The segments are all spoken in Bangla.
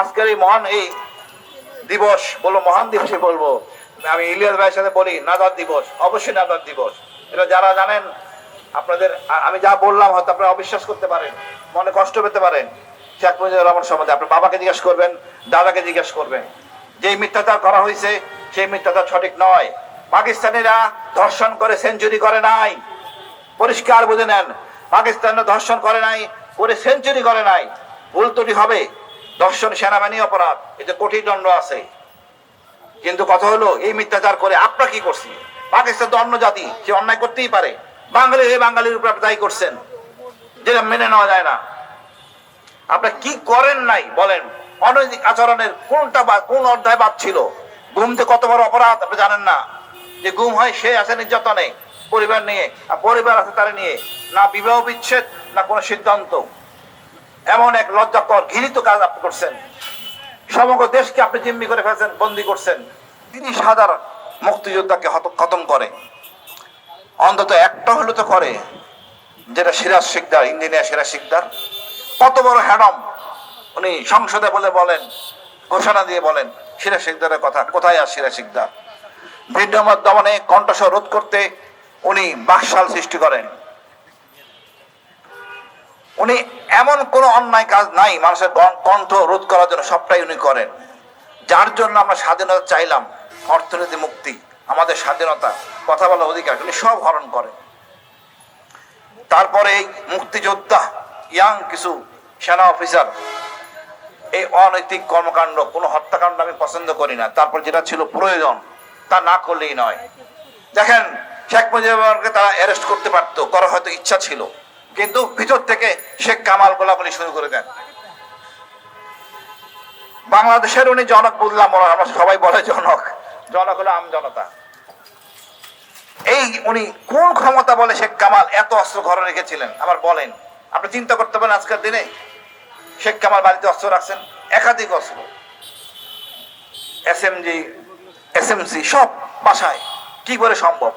আজকের এই মহান এই দিবস বলব মহান দিবসে বলব। আমি ইলিয়াস ভাইয়ের সাথে বলি নাদার দিবস, অবশ্যই নাদার দিবস। এটা যারা জানেন, আপনাদের আমি যা বললাম হয়তো আপনারা অবিশ্বাস করতে পারেন, মনে কষ্ট পেতে পারেন। শেখ মুজিবুর রহমান সম্বন্ধে আপনার বাবাকে জিজ্ঞেস করবেন, দাদাকে জিজ্ঞেস করবেন। যেই মিথ্যাচার করা হয়েছে, সেই মিথ্যাচার সঠিক নয়। পাকিস্তানিরা ধর্ষণ করে সেঞ্চুরি করে নাই। পরিষ্কার বুঝে নেন, পাকিস্তানরা ধর্ষণ করে নাই, করে সেঞ্চুরি করে নাই। ভুল ত্রুটি হবে। ধর্ষণ সেনাবাহিনী অপরাধ এতে কঠিন দণ্ড আছে। কিন্তু কথা হলো, এই মিথ্যাচার করে আপনারা কি করছি পাকিস্তান তো অন্য জাতি, সে অন্যায় করতেই পারে। বাঙালি হয়ে বাঙালির উপর আপনি দায়ী করছেন। যেটা মেনে নেওয়া যায় না। আপনার কি করেন নাই, বলেন। অনৈতিক আচরণের কোনটা বা, কোন অধ্যায় বাদ ছিল? ঘুম যে কত বড় অপরাধ, আপনি জানেন না। যে ঘুম হয়, সে আছে নির্যাতনে, পরিবার নিয়ে। আর পরিবার আছে তারা নিয়ে। না বিবাহ বিচ্ছেদ, না কোনো সিদ্ধান্ত। এমন এক লজ্জাকর ঘৃণিত কাজ আপনি করছেন। সমগ্র দেশকে আপনি জিম্মি করে ফেলছেন, বন্দি করছেন। তিরিশ হাজার মুক্তিযোদ্ধাকে খতম করে। অন্তত একটা হলো তো করে, যেটা সিরাজ শিকদার, ইঞ্জিনিয়ার সিরাজ শিকদার। কত বড় হ্যাডম উনি সংসদে বলে বলেন, ঘোষণা দিয়ে বলেন, সিরাজ শিকদারের কথা, কোথায় আর সিরাজ শিকদার? ভিন্নমত দমনে কণ্ঠস্বর রোধ করতে উনি বাকশাল সৃষ্টি করেন। উনি এমন কোন অন্যায় কাজ নাই মানুষের কণ্ঠ রোধ করার জন্য সবটাই উনি করেন। যার জন্য আমরা স্বাধীনতা চাইলাম, অর্থনীতি মুক্তি, আমাদের স্বাধীনতা, কথা বলার অধিকার, উনি সব হরণ করেন। তারপরে এই মুক্তিযোদ্ধা, ইয়াং কিছু সেনা অফিসার, এই অনৈতিক কর্মকাণ্ড, কোনো হত্যাকাণ্ড আমি পছন্দ করি না। তারপর যেটা ছিল প্রয়োজন, তা না করলেই নয়। দেখেন, শেখ মুজিবুরকে তারা অ্যারেস্ট করতে পারতো, করার হয়তো ইচ্ছা ছিল। কিন্তু ভিতর থেকে শেখ কামাল গোলাগুলি শুরু করে দেন। বাংলাদেশের উনি জনক বুঝলাম আমরা সবাই বলে জনক। জনক হলো আম জনতা। এই উনি কোন ক্ষমতা বলে শেখ কামাল এত অস্ত্র ঘরে রেখেছিলেন? আবার বলেন, আপনি চিন্তা করতে পারেন আজকের দিনে শেখ কামাল বাড়িতে অস্ত্র রাখছেন, একাধিক অস্ত্র। S M G, S M SMC সব বাসায়। কি করে সম্ভব?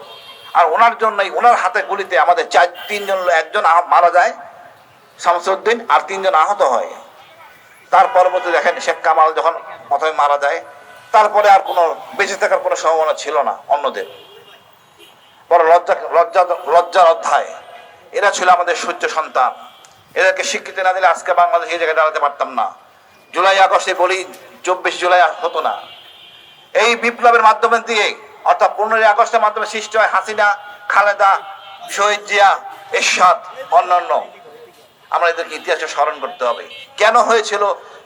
আর ওনার জন্যই, ওনার হাতে গুলিতে আমাদের চার, তিনজন একজন মারা যায়, শামসুদ্দিন, আর তিনজন আহত হয়। তার পরবর্তী দেখেন, শেখ কামাল যখন প্রথমে মারা যায়, তারপরে আর কোনো, বেঁচে থাকার কোনো সম্ভাবনা ছিল না অন্যদের। বড় লজ্জা লজ্জা, লজ্জার অধ্যায়। এরা ছিল আমাদের সূর্য সন্তান। এদেরকে স্বীকৃতি না দিলে আজকে বাংলাদেশ এই জায়গায় দাঁড়াতে পারতাম না। জুলাই আগস্টে বলি, চব্বিশ জুলাই হতো না। এই বিপ্লবের মাধ্যমে দিয়ে অর্থাৎ পনেরোই আগস্টের মাধ্যমে সৃষ্টি হয় হাসিনা, খালেদা, শহীদ জিয়া, এরশাদ, অন্যান্য। আমরা এদেরকে ইতিহাসে স্মরণ করতে হবে। কেন হয়েছিল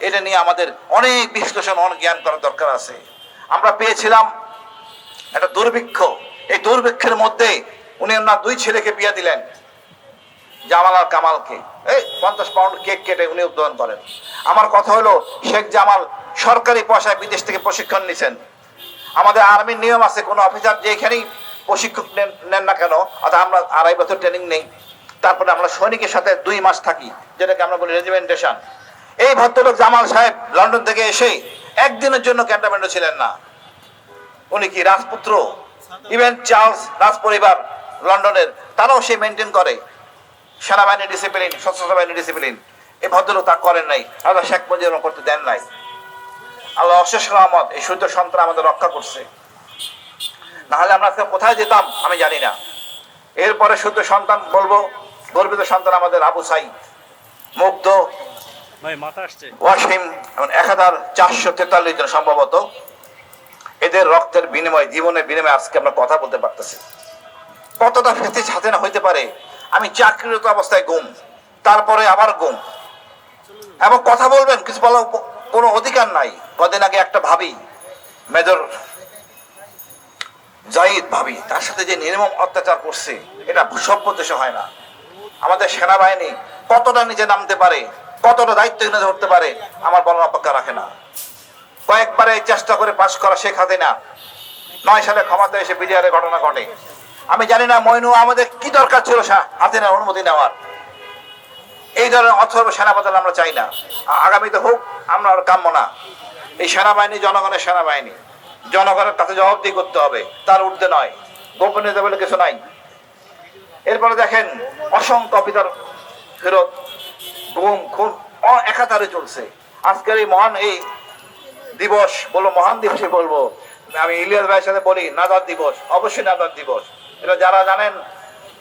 এটা নিয়ে আমাদের অনেক বিশ্লেষণ, অনেক জ্ঞান করার দরকার আছে। আমরা পেয়েছিলাম একটা দুর্ভিক্ষ। এই দুর্ভিক্ষের মধ্যে উনি ওনার দুই ছেলেকে বিয়ে দিলেন, জামাল আর কামালকে। এই পঞ্চাশ পাউন্ড কেক কেটে উনি উদ্বোধন করেন। আমার কথা হলো, শেখ জামাল সরকারি পয়সায় বিদেশ থেকে প্রশিক্ষণ নিছেন। আমাদের আর্মির নিয়ম আছে, কোনো অফিসার যেখানেই প্রশিক্ষক নেন না কেন, অর্থাৎ আমরা আড়াই বছর ট্রেনিং নেই, তারপরে আমরা সৈনিকের সাথে দুই মাস থাকি, যেটাকে আমরা বলি রেজিমেন্টেশন এই ভদ্রলোক জামাল সাহেব লন্ডন থেকে এসে একদিনের জন্য ক্যান্টনমেন্টে ছিলেন না। উনি কি রাজপুত্র? ইভেন চার্লস রাজ পরিবার লন্ডনের, তারাও সে মেনটেন করে। সেনাবাহিনী ডিসিপ্লিন সশস্ত্র বাহিনী ডিসিপ্লিন এই ভদ্রলোক তা করেন নাই আল্লাহ শেখ মুজিবুর করতে দেন নাই। আল্লাহ অশেষ রহমত এই সূর্য সন্তান আমাদের রক্ষা করছে। নাহলে আমরা আজকে কোথায় যেতাম আমি জানি না। এরপরে সূর্য সন্তান বলব গর্বিত সন্তান আমাদের আবু সাই মুগ্ধ ওয়াসিম এক হাজার চারশো তেতাল্লিশ জন সম্ভবত। এদের রক্তের বিনিময় জীবনের বিনিময়ে আজকে আমরা কথা বলতে পারতেছি। কতটা ফেতে সাথে না হইতে পারে আমি চাকরিরত অবস্থায় গুম তারপরে আবার গুম। এবং কথা বলবেন কিছু উপ- কোনো অধিকার নাই। কদিন আগে একটা ভাবি, মেজর জাহিদ ভাবি, তার সাথে যে নির্মম অত্যাচার করছে, এটা সভ্য দেশে হয় না। আমাদের সেনাবাহিনী কতটা নিচে নামতে পারে, কতটা দায়িত্ব এনে ধরতে পারে, আমার বলার অপেক্ষা রাখে না। কয়েকবারে চেষ্টা করে পাশ করা শেখ হাসিনা, নয় সালে ক্ষমতা এসে বিডিআর ঘটনা ঘটে। আমি জানি না মইনু আমাদের কি দরকার ছিল হাসিনার অনুমতি নেওয়ার? এই ধরনের অথর্ব সেনাপতি আমরা চাই না। আগামীতে হোক, আমরা কাম্য না। এই সেনাবাহিনী জনগণের সেনাবাহিনী। জনগণের কাছে জবাবদি করতে হবে, তার ঊর্ধ্বে নয়। গোপনীয়তা বলে কিছু নাই। এরপরে দেখেন, অসংখ্য অফিসার ফেরত গুম খুন একাধারে চলছে। আজকের এই মহান এই দিবস, বলব মহান দিবসে বলব। আমি ইলিয়াস ভাইয়ের সাথে বলি নাদার দিবস, অবশ্যই নাদার দিবস। এটা যারা জানেন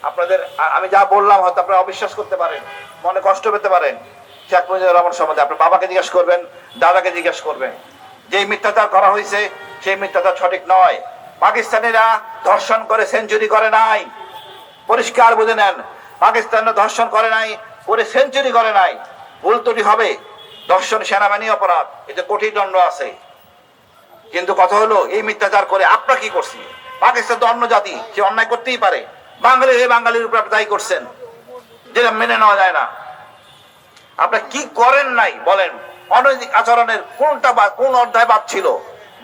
আপনাদের আমি যা বললাম হয়তো আপনারা অবিশ্বাস করতে পারেন, মনে কষ্ট পেতে পারেন। শেখ মুজিবুর রহমান সম্বন্ধে আপনার বাবাকে জিজ্ঞেস করবেন, দাদাকে জিজ্ঞেস করবেন। যে মিথ্যাচার করা হয়েছে, সেই মিথ্যাচার সঠিক নয়। পাকিস্তানিরা ধর্ষণ করে সেঞ্চুরি করে নাই। পরিষ্কার বুঝে নেন পাকিস্তান ধর্ষণ করে নাই, করে সেঞ্চুরি করে নাই। ভুল ত্রুটি হবে। ধর্ষণ সেনাবাহিনী অপরাধ, এতে কঠিন দণ্ড আছে। কিন্তু কথা হলো, এই মিথ্যাচার করে আপনারা কি করছি পাকিস্তান তো অন্য জাতি, সে অন্যায় করতেই পারে। বাঙালি হয়ে বাঙালির উপর আপনি দায়ী করছেন, যেটা মেনে নেওয়া যায় না। আপনার কি করেন নাই বলেন। অনৈতিক আচরণের কোনটা বা কোন অধ্যায় বাদ ছিল?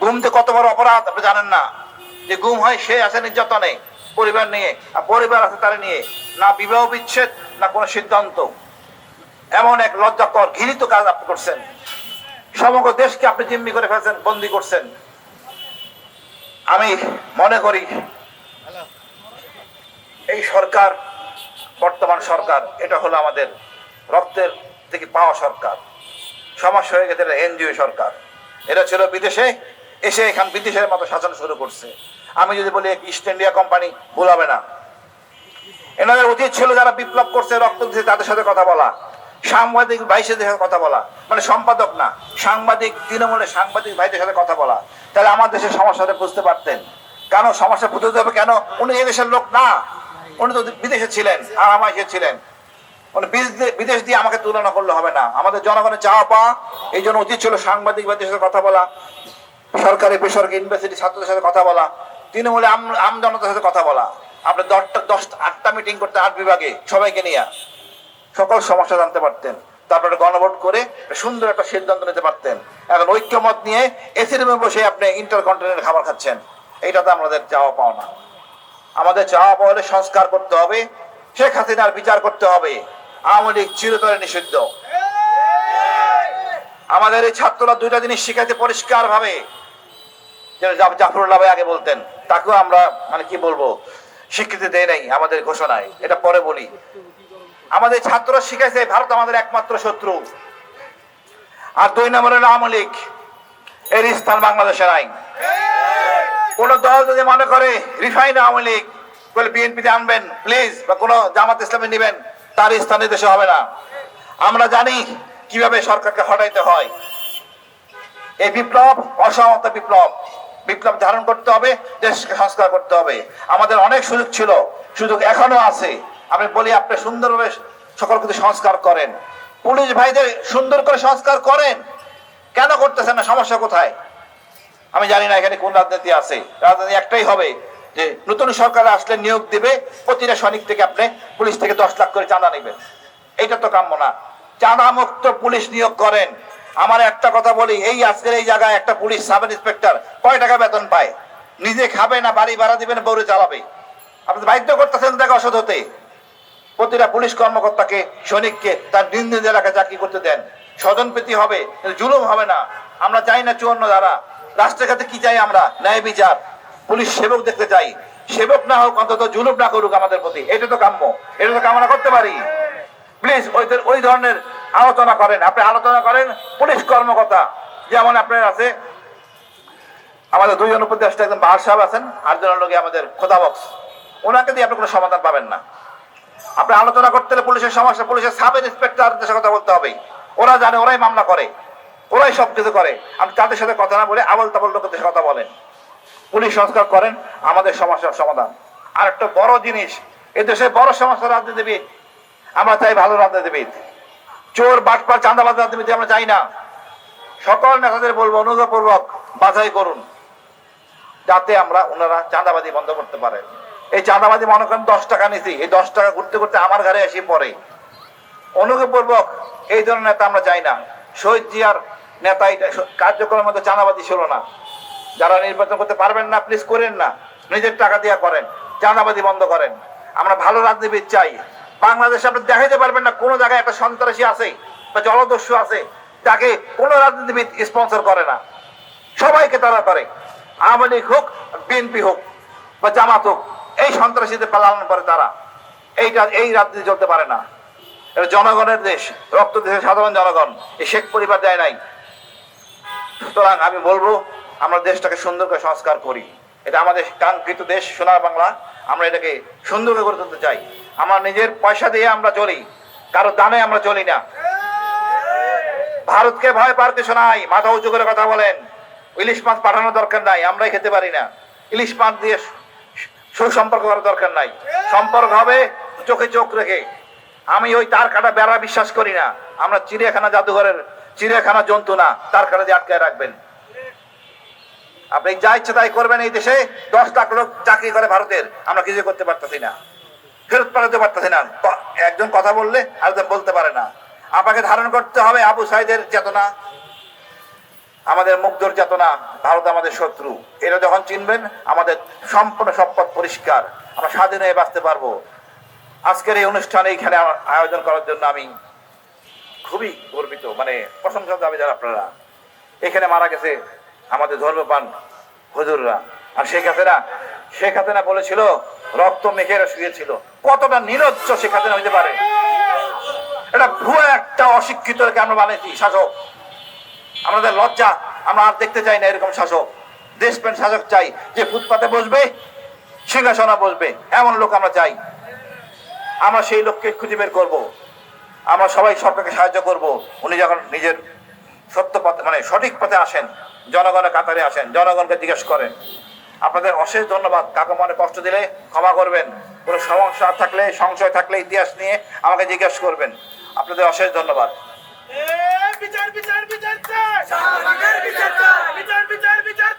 ঘুমতে কত বড় অপরাধ, আপনি জানেন না। যে ঘুম হয় সে আছে নির্যাতনে, পরিবার নিয়ে, আর পরিবার আছে তারা নিয়ে, না বিবাহ বিচ্ছেদ, না কোনো সিদ্ধান্ত। এমন এক লজ্জাকর, ঘৃণিত কাজ আপনি করছেন। সমগ্র দেশকে আপনি জিম্মি করে ফেলছেন, বন্দি করছেন। আমি মনে করি এই সরকার, বর্তমান সরকার, এটা হলো আমাদের রক্তের থেকে পাওয়া সরকার। সমস্যা হয়ে গেছে এনজিও সরকার। এটা ছিল বিদেশে, এসে এখান বিদেশের মতো শাসন শুরু করছে। আমি যদি বলি ইস্ট ইন্ডিয়া কোম্পানি ভুল হবে না। এনাদের উচিত ছিল যারা বিপ্লব করছে, রক্ত দিচ্ছে তাদের সাথে কথা বলা। সাংবাদিক ভাইসের সাথে কথা বলা। মানে সম্পাদক না, সাংবাদিক, তৃণমূলের সাংবাদিক ভাইদের সাথে কথা বলা। তাহলে আমার দেশের সমস্যাটা বুঝতে পারতেন। কেন সমস্যা বুঝতে হবে কেন? উনি এদেশের লোক না। উনি তো বিদেশে ছিলেন আর আমার এসে ছিলেন। উনি বিদেশ- দিয়ে আমাকে তুলনা করলে হবে না। আমাদের জনগণের চাওয়া পাওয়া, এই জন্য উচিত ছিল সাংবাদিক ভাইদের সাথে কথা বলা, সরকারি, বেসরকারি ইউনিভার্সিটি ছাত্রদের সাথে কথা বলা, তৃণমূলে আম জনতার সাথে কথা বলা। আপনি দশটা দশটা আটটা মিটিং করতে আট বিভাগে সবাইকে নিয়ে সকল সমস্যা জানতে পারতেন। তারপরে গণভোট করে সুন্দর একটা সিদ্ধান্ত নিতে পারতেন। এখন ঐক্যমত নিয়ে এসি রুমে বসে আপনি ইন্টার খাবার খাচ্ছেন। এইটা তো আমাদের চাওয়া পাওয়া না। আমাদের চাওয়া হলে সংস্কার করতে হবে, শেখ হাসিনার বিচার করতে হবে। আওয়ামী লীগ চিরতরে নিষিদ্ধ। আমাদের এই ছাত্ররা দুইটা জিনিস শিখাইতে পরিষ্কার ভাবে জাফরুল্লাহ ভাই আগে বলতেন, তাকেও আমরা মানে কি বলব, স্বীকৃতি দেয় নাই আমাদের ঘোষণায়। এটা পরে বলি। আমাদের ছাত্ররা শিখাইছে, ভারত আমাদের একমাত্র শত্রু। আর দুই নম্বর হলো আওয়ামী লীগ। এর স্থান বাংলাদেশের নাই কোন দল যদি মনে করে, রিফাইন আওয়ামী লীগ বলে বিএনপিতে আনবেন, প্লিজ, বা কোনো জামাত ইসলামে নেবেন, তার স্থানে দেশে হবে না। আমরা জানি কীভাবে সরকারকে হটাইতে হয়। এই বিপ্লব অসহমত বিপ্লব। বিপ্লব ধারণ করতে হবে, দেশকে সংস্কার করতে হবে। আমাদের অনেক সুযোগ ছিল, সুযোগ এখনও আছে। আমি বলি, আপনি সুন্দরভাবে সকল কিছু সংস্কার করেন। পুলিশ ভাইদের সুন্দর করে সংস্কার করেন। কেন করতেছেন না? সমস্যা কোথায়? আমি জানি না এখানে কোন রাজনীতি আছে। রাজনীতি একটাই হবে যে নতুন সরকার আসলে নিয়োগ দিবে, প্রতিটা সৈনিক থেকে আপনি পুলিশ থেকে দশ লাখ করে চাঁদা নেবেন। এইটা তো কাম্য না। চাঁদা মুক্ত পুলিশ নিয়োগ করেন। আমার একটা কথা বলি, এই আজকের এই জায়গায় একটা পুলিশ সাব ইন্সপেক্টর কয় টাকা বেতন পায়? নিজে খাবে না, বাড়ি ভাড়া দিবেন বউরে চালাবে আপনি বাধ্য করতেছেন তাকে অসৎ হতে। প্রতিটা পুলিশ কর্মকর্তাকে, সৈনিককে তার দিন দিন এলাকায় চাকরি করতে দেন। স্বজন প্রীতি হবে জুলুম হবে না। আমরা চাই না চুয়ান্ন রাষ্ট্রঘাতে কি চাই আমরা? ন্যায় বিচার। পুলিশ সেবক দেখতে চাই। সেবক না হোক, অন্তত জুলুম না করুক আমাদের প্রতি। এটা তো কাম্য। এটা তো কামনা করতে পারি। প্লিজ, ওই ওই ধরনের আলোচনা করেন। আপনি আলোচনা করেন পুলিশ কর্মকর্তা। যেমন আপনার আছে, আমাদের দুইজন উপদেষ্টা একজন বাহার সাহেব আছেন আর জন লোকে আমাদের খোদা বক্স। ওনাকে দিয়ে আপনি কোনো সমাধান পাবেন না। আপনি আলোচনা করতে হলে পুলিশের সমস্যা, পুলিশের সাব ইন্সপেক্টরদের সাথে কথা বলতে হবে ওরা জানে, ওরাই মামলা করে। ওরাই সব কিছু করে। আপনি তাদের সাথে কথা না বলে আবল তাবল লোকের সাথে কথা বলেন। পুলিশ সংস্কার করেন, আমাদের সমস্যার সমাধান। আর একটা বড় জিনিস এ দেশে বড় সমস্যা রাজনীতিবিদ। আমরা চাই ভালো রাজনীতিবিদ। চোর, বাটপার, চাঁদাবাজ রাজনীতি আমরা চাই না। সকল নেতাদের বলব অনুগ্রহপূর্বক বাছাই করুন, যাতে আমরা ওনারা চাঁদাবাজি বন্ধ করতে পারে। এই চাঁদাবাজি মনে করেন দশ টাকা নিছি। এই দশ টাকা ঘুরতে ঘুরতে আমার ঘরে এসে পড়ে। অনুগ্রহপূর্বক এই ধরনের নেতা আমরা চাই না। শহীদ জিয়ার নেতা এটা কার্যক্রমের মধ্যে চাঁদাবাজি ছিল না। যারা নির্বাচন করতে পারবেন না প্লিজ করেন না। নিজের টাকা দিয়া করেন। চাঁদাবাজি বন্ধ করেন। আমরা ভালো রাজনীতিবিদ চাই। বাংলাদেশে আপনি দেখাইতে পারবেন না কোনো জায়গায় একটা সন্ত্রাসী আছে বা জলদস্যু আছে তাকে কোনো রাজনীতিবিদ স্পন্সর করে না। সবাইকে তারা করে। আওয়ামী লীগ হোক, বিএনপি হোক, বা জামাত হোক, এই সন্ত্রাসীদের পালন করে তারা। এইটা, এই রাজনীতি চলতে পারে না। এটা জনগণের দেশ, রক্ত দেশের সাধারণ জনগণ। এই শেখ পরিবার দেয় নাই। সুতরাং আমি বলব, আমরা দেশটাকে সুন্দর করে সংস্কার করি। এটা আমাদের কাঙ্ক্ষিত দেশ, সোনার বাংলা। আমরা এটাকে সুন্দর করে তুলতে চাই। আমার নিজের পয়সা দিয়ে আমরা চলি, কারও দামে আমরা চলি না। ভারতকে ভয় পার কিছু নাই, মাথা উঁচু করে কথা বলেন। ইলিশ মাছ পাঠানোর দরকার নাই, আমরাই খেতে পারি না। ইলিশ মাছ দিয়ে সুসম্পর্ক করার দরকার নাই। সম্পর্ক হবে চোখে চোখ রেখে। আমি ওই তার কাটা বেড়া বিশ্বাস করি না। আমরা চিড়িয়াখানা জাদুঘরের চিড়িয়াখানা জন্তু না তার দিয়ে আটকায় রাখবেন। আপনি যা ইচ্ছে তাই করবেন এই দেশে। দশ লাখ লোক চাকরি করে ভারতের। আমরা কিছু করতে পারতেছি না। ফেরত পাঠাতে পারতেছি না। একজন কথা বললে আরেকজন বলতে পারে না। আপনাকে ধারণ করতে হবে আবু সাইদের চেতনা। আমাদের মুগ্ধর চেতনা, ভারত আমাদের শত্রু। এটা যখন চিনবেন, আমাদের সম্পূর্ণ সম্পদ পরিষ্কার। আমরা স্বাধীন হয়ে বাঁচতে পারব। আজকের এই অনুষ্ঠানে, এইখানে আয়োজন করার জন্য আমি খুবই গর্বিত মানে প্রশংসা দাবি যারা আপনারা। এখানে মারা গেছে আমাদের ধর্মপান হজুররা। আর শেখ হাসিনা শেখ হাসিনা বলেছিল, রক্ত মেখেরা শুয়েছিল। কতটা নিরজ্জ শেখ হাসিনা হইতে পারে? এটা ভুয়া একটা অশিক্ষিতকে আমরা বানাইছি, শাসক। আমাদের লজ্জা, আমরা আর দেখতে চাই না এরকম শাসক। দেশপ্রেম শাসক চাই, যে ফুটপাতে বসবে, সিংহাসনে বসবে, এমন লোক আমরা চাই। আমরা সেই লোককে খুঁজে বের করব। আমরা সবাই সরকারকে সাহায্য করব। উনি যখন নিজের সত্য পথে মানে সঠিক পথে আসেন জনগণের কাতারে আসেন, জনগণকে জিজ্ঞেস করেন, আপনাদের অশেষ ধন্যবাদ। কাকে মনে কষ্ট দিলে ক্ষমা করবেন। কোনো সমস্যা থাকলে, সংশয় থাকলে ইতিহাস নিয়ে আমাকে জিজ্ঞেস করবেন। আপনাদের অশেষ ধন্যবাদ। বিচার বিচার বিচার বিচার